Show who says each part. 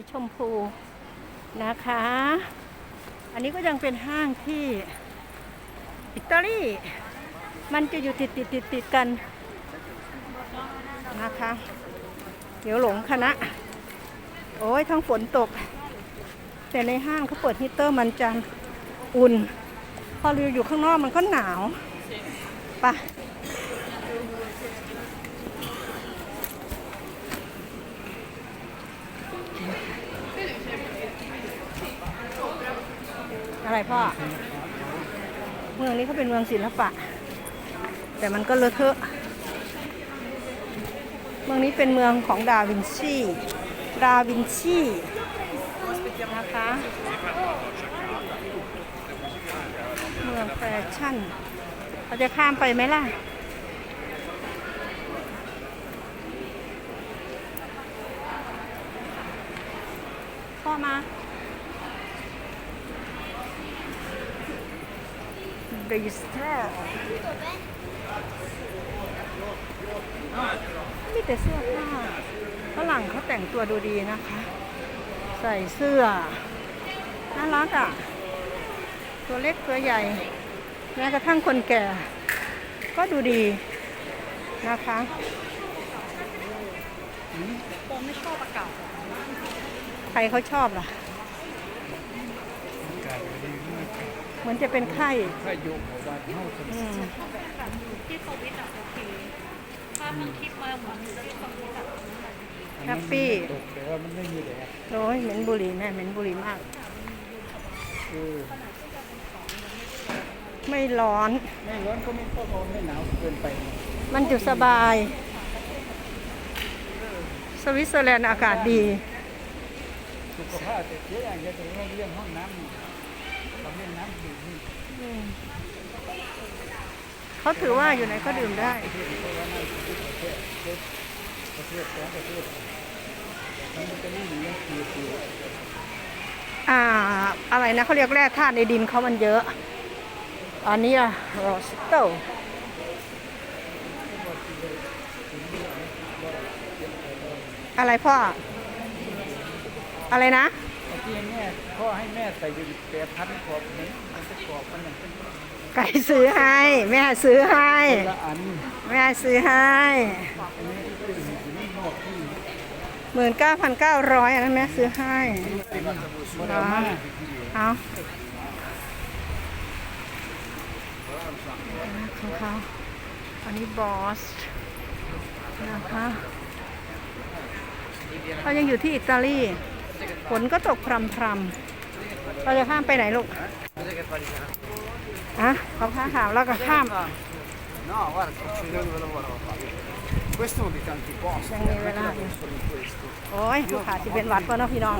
Speaker 1: ีชมพูนะคะ อันนี้ก็ยังเป็นห้างที่อิตาลีมันจะอยู่ติดติดติดติดๆกันนะคะเดี๋ยวหลงคณะ โอ้ยทั้งฝนตก แต่ในห้างเขาเปิดฮีเตอร์มันจะอุ่น พอเราอยู่ข้างนอกมันก็หนาวไปะ อะไรพ่อ เมืองนี้เขาเป็นเมืองศิลปะ แต่มันก็เลอะเทอะ เมืองนี้เป็นเมืองของดาวินชี ดาวินชีนะคะ เมืองแฟชั่น เราจะข้ามไปไหมล่ะพ่อมา บริสตรมีแต่เสื้อผ้าฝรั่งเขาแต่งตัวดูดีนะคะ ใส่เสื้อ น่ารักอะ ตัวเล็กตัวใหญ่ แม้กระทั่งคนแก่ ก็ดูดีนะคะผมไม่ชอบอากาศใครเขาชอบล่ะ เห มือนจะเป็นไข้
Speaker 2: ถ้าโยกของบ้านเฮาส
Speaker 1: อืม
Speaker 3: ที่สวิตอะโอเคภาพมันคลิปมาเหมือนอยู่ที่สวิตอะ
Speaker 1: แฮปปี้
Speaker 2: ตกแต่ว่ามันไม่มีแดด
Speaker 1: โอ้ยเหม็นบุหรี่แม่เหม็นบุหรี่มาก
Speaker 2: เออ
Speaker 1: ไม่ร้อน
Speaker 2: ไม่ร้อนก็ไม่ก็ร้อนไม่หนาวเกินไป
Speaker 1: มันอยู่สบาย สวิตเซอร์แลนด์อากาศดี
Speaker 2: สุขภาพแต่เสียอย่างเดียวแต่ว่าเรื่องห้องน้ำนี่เราเรื่องน้ำดื่มนี่
Speaker 1: เขาถือว่าอยู่ไหนก็ดื่มได้
Speaker 2: ประเทศสองประเทศมันจะไม่มีเรื่องคือคือ
Speaker 1: อ่า อะไรนะเขาเรียกแร่ธาตุในดินเขามันเยอะ อันนี้อะโรสโตอะไรพ่อ อะไรนะ
Speaker 2: เมื่อกี้แม่พ่อให้แม่ใส่อยู่แปดพันกรอบนี้ มันจะกมันอย่างเป็น
Speaker 1: ไก่ซื้อให้ แม่ซื้อให้
Speaker 2: ละอัน
Speaker 1: แม่ซื้อให้หมื่นเก้าพันเก้าร้อยอันนั้นแม่ซื้อให้
Speaker 2: เป็นบดามา
Speaker 1: เอาของเขาอันนี้บอสนะคะเรายังอยู่ที่อิตาลี ฝนก็ตกพรำพรำๆเราจะข้ามไปไหนลูก อะเขาข้ามขาวแล้วก็ข้าม
Speaker 2: No, guarda, sto finendo il lavoro. Questo è uno dei tanti posti.
Speaker 1: ยังมีเวลาอยู่โอ้ยผู้ขาสิเป็นหวัดป่ะเนาะพี่น้อง